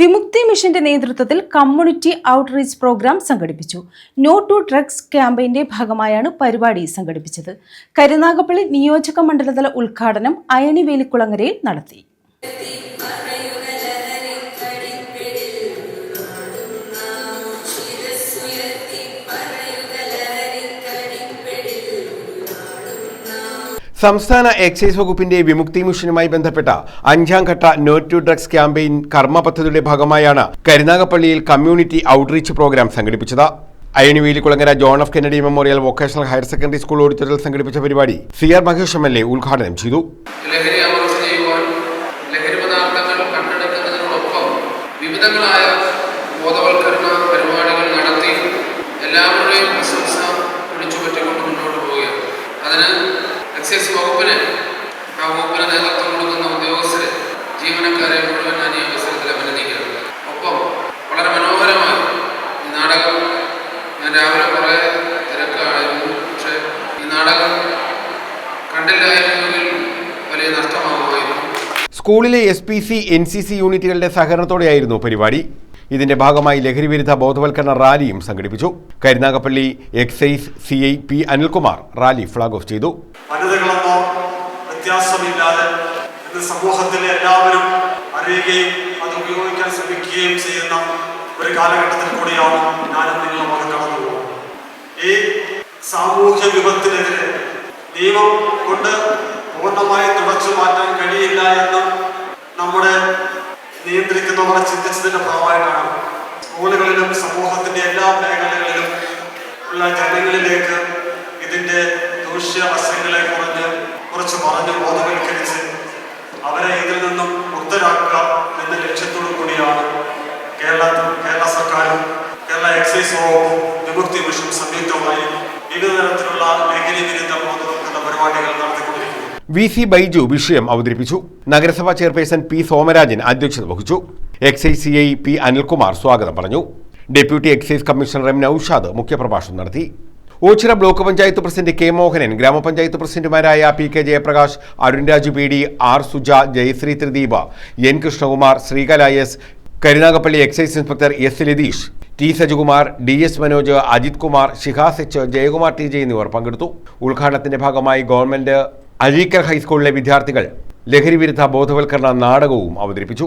വിമുക്തി മിഷന്റെ നേതൃത്വത്തിൽ community outreach programme സംഘടിപ്പിച്ചു. നോ ടു ഡ്രഗ്സ് ക്യാമ്പയിന്റെ ഭാഗമായാണ് പരിപാടി സംഘടിപ്പിച്ചത്. കരുനാഗപ്പള്ളി നിയോജക മണ്ഡലതല ഉദ്ഘാടനം അയണി വേലിക്കുളങ്ങരയിൽ നടത്തി. സംസ്ഥാന എക്സൈസ് വകുപ്പിന്റെ വിമുക്തി മിഷനുമായി ബന്ധപ്പെട്ട അഞ്ചാം ഘട്ട നോ ടു ഡ്രഗ്സ് ക്യാമ്പയിൻ കർമ്മ പദ്ധതിയുടെ ഭാഗമായാണ് കരുനാഗപ്പള്ളിയിൽ കമ്മ്യൂണിറ്റി ഔട്ട്റീച്ച് പ്രോഗ്രാം സംഘടിപ്പിച്ചത്. Ayanivelikulangara John of Kennedy memorial vocational higher secondary school ഓഡിറ്റോറിയൽ സംഘടിപ്പിച്ച പരിപാടി C R Mahesh M L A ഉദ്ഘാടനം ചെയ്തു. വിവിധങ്ങളായ ബോധവൽക്കരണ എക്സൈസ് വകുപ്പിന് ആ വകുപ്പിന് നേതൃത്വം കൊടുക്കുന്ന ഉദ്യോഗസ്ഥരെ ജീവനക്കാരെ മുഴുവൻ ഞാൻ ഈ അവസരത്തിൽ അഭിനന്ദിക്കുന്നുണ്ട് ഒപ്പം വളരെ മനോഹരമായി ഈ നാടകം ഞാൻ രാവിലെ കുറേ തിരക്കായിരുന്നു. പക്ഷേ ഈ നാടകം കണ്ടില്ലായിരുന്നെങ്കിൽ വലിയ നഷ്ടമാകുമായിരുന്നു സ്കൂളിലെ S P C N C C യൂണിറ്റുകളുടെ സഹകരണത്തോടെയായിരുന്നു പരിപാടി. ഇതിന്റെ ഭാഗമായി ലഹരിവിരുദ്ധ ബോധവൽക്കരണ റാലിയും സംഘടിപ്പിച്ചു. Karunagappally excise C I P Anilkumar rally flag off ചെയ്തു. വനിതകളെന്നോ സമൂഹത്തിലെ എല്ലാവരും അറിയുകയും അത് ഉപയോഗിക്കാൻ ശ്രമിക്കുകയും ചെയ്യുന്ന ഒരു കാലഘട്ടത്തിൽ കൂടിയാണ് ഞാനും നിങ്ങളും അത് കടന്നു ഈ സാമൂഹ്യ വിപത്തിനെതിരെ നിയമം കൊണ്ട് പൂർണമായി തുടച്ചു മാറ്റാൻ കഴിയില്ല എന്ന് നമ്മുടെ നിയന്ത്രിക്കുന്നവർ ചിന്തിച്ചതിന്റെ ഭാഗമായിട്ടാണ് സ്കൂളുകളിലും സമൂഹത്തിന്റെ എല്ലാ മേഖലകളിലും ഉള്ള ജനങ്ങളിലേക്ക് ഇതിന്റെ ദൂഷ്യവശങ്ങളെ കുറഞ്ഞ് കുറച്ച് പറഞ്ഞ് ബോധവൽക്കരിച്ച് അവരെ ഇതിൽ നിന്നും മുക്തരാക്കുക എന്ന ലക്ഷ്യത്തോടു കൂടിയാണ് കേരള കേരള സർക്കാരും കേരള എക്സൈസ് വകുപ്പും വിമുക്തി മിഷൻ സംയുക്തമായി വിവിധ തരത്തിലുള്ള ലഹരി വിരുദ്ധ ബോധവൽക്കരണ പരിപാടികൾ നടത്തിക്കൊണ്ടിരിക്കുന്നത് വി സി ബൈജു വിഷയം അവതരിപ്പിച്ചു. നഗരസഭാ ചെയർപേഴ്സൺ പി സോമരാജൻ അധ്യക്ഷത വഹിച്ചു. Excise C I P Anilkumar സ്വാഗതം പറഞ്ഞു. Deputy excise commissioner M Naushad മുഖ്യപ്രഭാഷണം നടത്തി. Ochira block panchayat president K Mohanan ഗ്രാമപഞ്ചായത്ത് പ്രസിഡന്റുമാരായ P K Jayaprakash Arun Raju P D R Suja Jayasree Thrideepa N Krishnakumar Sreekala S Karunagappally excise inspector S Latheesh T Sajikumar D S Manoj Ajith Kumar Shihas H Jayakumar T J എന്നിവർ പങ്കെടുത്തു. ഉദ്ഘാടനത്തിന്റെ ഭാഗമായി government Azhikkal ഹൈസ്കൂളിലെ വിദ്യാർത്ഥികൾ ലഹരിവിരുദ്ധ ബോധവൽക്കരണ നാടകവും അവതരിപ്പിച്ചു.